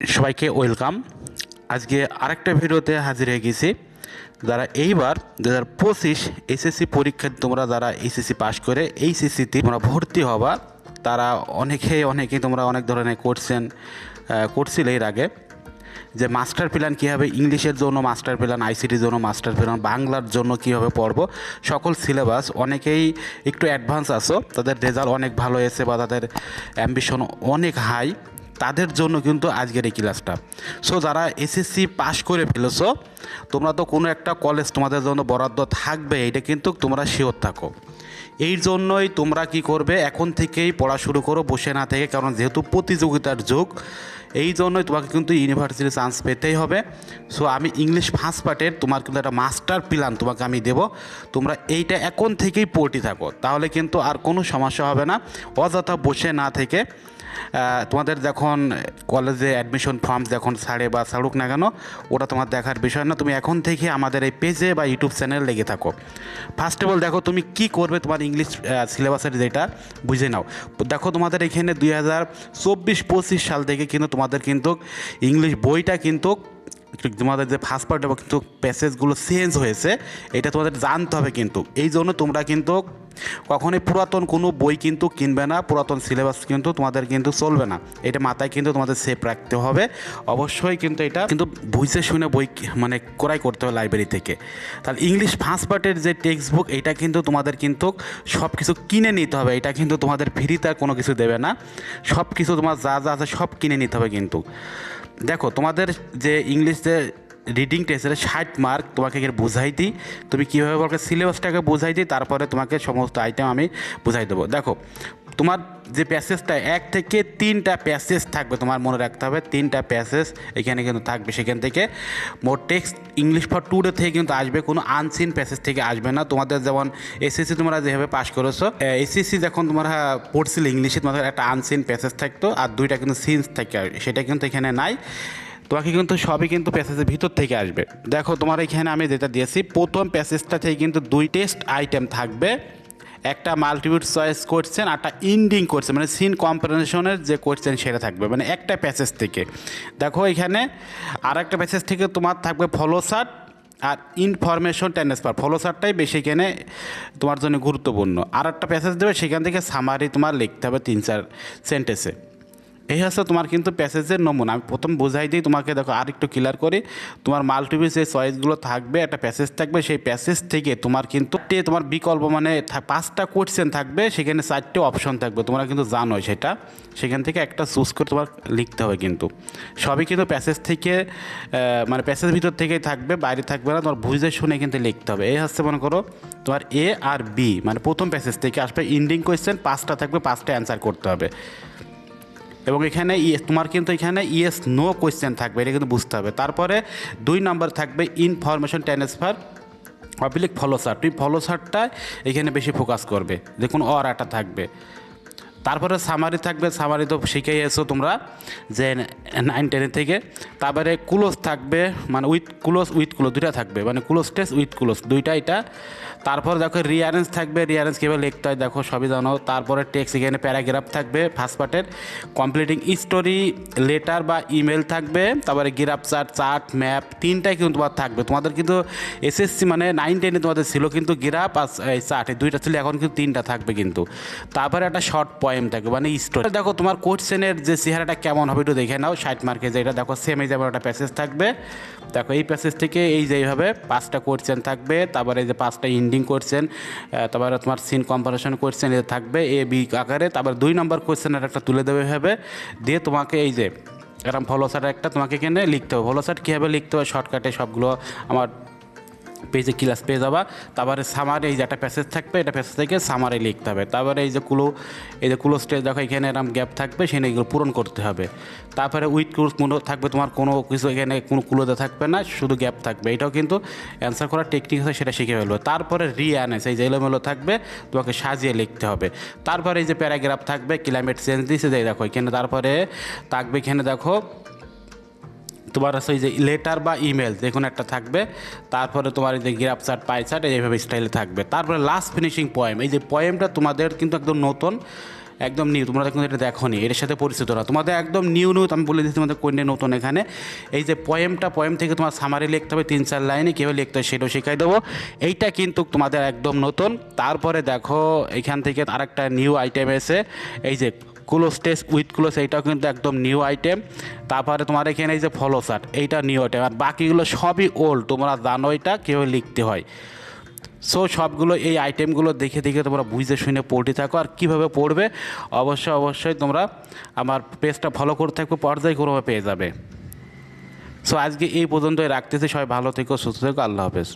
সবাইকে ওয়েলকাম। আজকে আরেকটা ভিডিওতে হাজির হয়ে গেছি। যারা এইবার দু হাজার পঁচিশ এসএসসি পরীক্ষায় তোমরা যারা এসএসসি পাশ করে এই সিসিতে তোমরা ভর্তি হবা, তারা অনেকে অনেকেই তোমরা অনেক ধরনের কোর্সেন করছিলে এর আগে। যে মাস্টার প্ল্যান কীভাবে, ইংলিশের জন্য মাস্টার প্ল্যান আইসিটির জন্য মাস্টার প্ল্যান বাংলার জন্য কীভাবে পড়ব, সকল সিলেবাস অনেকেই একটু অ্যাডভান্স আসো তাদের রেজাল্ট অনেক ভালো এসে বা তাদের অ্যাম্বিশন অনেক হাই তাদের জন্য কিন্তু আজকের এই ক্লাসটা। সো যারা এসএসসি পাশ করে ফেলেছো, তোমরা তো কোনো একটা কলেজ তোমাদের জন্য বরাদ্দ থাকবে এটা কিন্তু তোমরা শিওর থাকো। এই জন্যই তোমরা কি করবে, এখন থেকেই পড়া শুরু করো, বসে না থেকে, কারণ যেহেতু প্রতিযোগিতার যুগ, এই জন্যই তোমাকে কিন্তু ইউনিভার্সিটি চান্স পেতেই হবে। সো আমি ইংলিশ ফার্স্ট পার্টের তোমার কিন্তু একটা মাস্টার প্ল্যান তোমাকে আমি দেবো। তোমরা এইটা এখন থেকেই পড়তে থাকো, তাহলে কিন্তু আর কোনো সমস্যা হবে না। অযথা বসে না থেকে তোমাদের যখন কলেজে অ্যাডমিশন ফর্ম যখন ছাড়ে বা ছাড়ুক না কেন, ওটা তোমার দেখার বিষয় না। তুমি এখন থেকে আমাদের এই পেজে বা ইউটিউব চ্যানেল লেগে থাকো। ফার্স্ট অফ অল দেখো তুমি কি করবে তোমার ইংলিশ সিলেবাসের যেটা, বুঝে নাও। দেখো তোমাদের এখানে দুই হাজার চব্বিশ পঁচিশ সাল থেকে কিন্তু তোমাদের কিন্তু ইংলিশ বইটা কিন্তু তোমাদের যে ফার্স্ট পার্ট কিন্তু প্যাসেজগুলো চেঞ্জ হয়েছে, এটা তোমাদের জানতে হবে কিন্তু। এই জন্য তোমরা কিন্তু কখনোই পুরাতন কোনো বই কিন্তু কিনবে না, পুরাতন সিলেবাস কিন্তু তোমাদের কিন্তু চলবে না। এটা মাথায় কিন্তু তোমাদের সেফ রাখতে হবে। অবশ্যই কিন্তু এটা কিন্তু বুঝে শুনে বই মানে ক্রয় করতে হবে লাইব্রেরি থেকে। তাহলে ইংলিশ ফার্স্ট পার্টের যে টেক্সট বুক এটা কিন্তু তোমাদের কিন্তু সব কিছু কিনে নিতে হবে। এটা কিন্তু তোমাদের ফ্রিতে কোনো কিছু দেবে না। সব কিছু তোমার যা যা আছে সব কিনে নিতে হবে কিন্তু। দেখো, তোমাদের যে ইংলিশ যে রিডিং টেস্টের ষাট মার্ক তোমাকে বুঝাই দিই। তুমি কীভাবে বলকে সিলেবাসটাকে বোঝাই দিই, তারপরে তোমাকে সমস্ত আইটেম আমি বোঝাই দেবো। দেখো, তোমার যে প্যাসেজটা এক থেকে তিনটা প্যাসেজ থাকবে তোমার মনে রাখতে হবে। তিনটা প্যাসেজ এখানে কিন্তু থাকবে। সেখান থেকে মোট টেক্সট ইংলিশ ফর টুডে থেকে কিন্তু আসবে, কোনো আনসিন প্যাসেজ থেকে আসবে না। তোমাদের যেমন এসএসসি তোমরা যেভাবে পাশ করেছ এসএসসি যখন তোমরা পড়ছিলে ইংলিশে তোমাদের একটা আনসিন প্যাসেজ থাকতো, আর দুইটা কিন্তু সিন্স থাকে। সেটা কিন্তু এখানে নাই। তোমাকে কিন্তু সবই কিন্তু প্যাসেজের ভিতর থেকে আসবে। দেখো, তোমার এখানে আমি যেটা দিয়েছি, প্রথম প্যাসেজটা থেকে কিন্তু দুই টেস্ট আইটেম থাকবে। একটা মাল্টিপিউট চয়েস কোশ্চেন একটা ইন্ডিং কোশ্চেন মানে সিন কম্পারেশনের যে কোশ্চেন সেটা থাকবে মানে একটা প্যাসেজ থেকে। দেখো, এখানে আর একটা প্যাসেজ থেকে তোমার থাকবে ফলোসার্ট আর ইনফরমেশন ট্রান্সফার ফলোসারটাই বেশি এখানে তোমার জন্য গুরুত্বপূর্ণ। আর একটা প্যাসেজ দেবে, সেখান থেকে সামারি তোমার লিখতে হবে তিন চার সেন্টেন্সে এই হচ্ছে তোমার কিন্তু প্যাসেজের নমুনা। আমি প্রথম বোঝাই দিই তোমাকে, দেখো আর একটু ক্লিয়ার করে। তোমার মাল্টিপিস যে চয়েসগুলো থাকবে, একটা প্যাসেজ থাকবে, সেই প্যাসেজ থেকে তোমার কিন্তু তোমার বিকল্প মানে পাঁচটা কোয়েশ্চেন থাকবে, সেখানে চারটে অপশন থাকবে। তোমরা কিন্তু জানো সেটা। সেখান থেকে একটা চুজ করে তোমার লিখতে হবে কিন্তু। সবই কিন্তু প্যাসেজ থেকে মানে প্যাসেজ ভিতর থেকেই থাকবে, বাইরে থাকবে না। তোমার বুঝে শুনে কিন্তু লিখতে হবে। এই হচ্ছে মনে করো, তোমার এ আর বি মানে প্রথম প্যাসেজ থেকে আসবে। ইন্ডিং কোয়েশ্চেন পাঁচটা থাকবে, পাঁচটা অ্যান্সার করতে হবে। এবং এখানে ইয়েস তোমার কিন্তু এখানে ইয়েস নো কোয়েশ্চেন থাকবে, এটা কিন্তু বুঝতে হবে। তারপরে দুই নম্বর থাকবে ইনফরমেশন ট্রান্সফার পাবলিক ফলোসার তুমি ফলোসারটায় এখানে বেশি ফোকাস করবে। দেখুন অর একটা থাকবে। তারপরে সামারি থাকবে সামারি তো শিখেই এসো তোমরা, যে নাইন টেনের থেকে। তারপরে কুলোস থাকবে মানে উইথ কুলোস, উইথ কুলো দুইটা থাকবে। মানে কুলোস টেস্ট, উইথ কুলোস, দুইটা এটা। তারপর দেখো রিয়ারেন্স থাকবে রিয়ারেন্স কীভাবে লিখতে হয় দেখো, সবই জানো। তারপরে টেক্সট এখানে প্যারাগ্রাফ থাকবে ফার্স্ট পার্টের কমপ্লিটিং স্টোরি লেটার বা ইমেল থাকবে, তারপরে গ্রাফ চার্ট চার্ট ম্যাপ তিনটাই কিন্তু তোমার থাকবে। তোমাদের কিন্তু এসএসসি মানে নাইন টেনে তোমাদের ছিল কিন্তু গ্রাফ আর এই চার্ট এই দুইটা ছিল, এখন কিন্তু তিনটা থাকবে কিন্তু। তারপরে একটা শর্ট পয়েম থাকবে মানে স্টোরি দেখো তোমার কোশ্চেনের যে চেহারাটা কেমন হবে একটু দেখে নাও, ষাট মার্কে যে এটা দেখো সেম এই যেমন একটা প্যাসেজ থাকবে। দেখো, এই প্যাসেজ থেকে এই যে এইভাবে পাঁচটা কোয়েশ্চেন থাকবে, তারপরে এই যে পাঁচটা ইন্ডিং কোয়েশ্চেন তারপরে তোমার সিন কম্পারেশন কোয়েশ্চেন এ থাকবে এ বি আকারে। তারপর দুই নম্বর কোয়েশ্চেনের একটা তুলে দেবে হবে। দিয়ে তোমাকে এই যে এরকম ফলোসার একটা তোমাকে এখানে লিখতে হবে। ফলোসার কীভাবে লিখতে হবে শর্টকাটে সবগুলো আমার পেজে ক্লাস পেয়ে যাবা। তারপরে সামারে এই যে একটা প্যাসেজ থাকবে, এটা প্যাসেজ থেকে সামারে লিখতে হবে। তারপরে এই যে কুলো, এই যে কুলো স্টেজ দেখো এখানে এরকম গ্যাপ থাকবে, সেখানে এগুলো পূরণ করতে হবে। তারপরে উইথ কুলো কোনো থাকবে তোমার কোনো কিছু এখানে কোনো কুলোতে থাকবে না, শুধু গ্যাপ থাকবে। এটাও কিন্তু অ্যান্সার করার টেকনিক আছে, সেটা শিখে ফেলবে। তারপরে রিঅ্যানেস এই যে এলোমেলো থাকবে, তোমাকে সাজিয়ে লিখতে হবে। তারপরে এই যে প্যারাগ্রাফ থাকবে ক্লাইমেট চেঞ্জ দিয়েছে যে দেখো এখানে, তারপরে থাকবে এখানে, দেখো তোমার হচ্ছে ওই যে লেটার বা ইমেল যে কোনো একটা থাকবে। তারপরে তোমার এই যে গ্রাফ চার্ট পাই চার্ট এইভাবে স্টাইলে থাকবে। তারপরে লাস্ট ফিনিশিং পয়েম এই যে পয়েমটা তোমাদের কিন্তু একদম নতুন, একদম নিউ তোমরা কিন্তু এটা দেখো নি এর সাথে পরিচিত না। তোমাদের একদম নিউ নিউ আমি বলে দিচ্ছি তোমাদের কোনটা নতুন এখানে। এই যে পয়েমটা পয়েম থেকে তোমার সামারি লিখতে হবে, তিন চার লাইনে কীভাবে লিখতে হবে সেটাও শিখাই দেবো। এইটা কিন্তু তোমাদের একদম নতুন। তারপরে দেখো, এখান থেকে আরেকটা নিউ আইটেম এসে, এই যে ক্লোজ টেস্ট উইথ ক্লোজ এইটাও কিন্তু একদম নিউ আইটেম তারপরে তোমার এখানে এই যে ফলো শার্ট এইটা নিউ আইটেম আর বাকিগুলো সবই ওল্ড তোমরা জানো এটা কীভাবে লিখতে হয়। সো সবগুলো এই আইটেমগুলো দেখে দেখে তোমরা বুঝতে শুনে পড়তে থাকো। আর কীভাবে পড়বে? অবশ্যই অবশ্যই তোমরা আমার পেজটা ফলো করতে থাকবে, পর্যায়ক্রমে পেয়ে যাবে। সো আজকে এই পর্যন্তই রাখতেছি। সবাই ভালো থেকো, সুস্থ থেকো। আল্লাহ হাফেজ।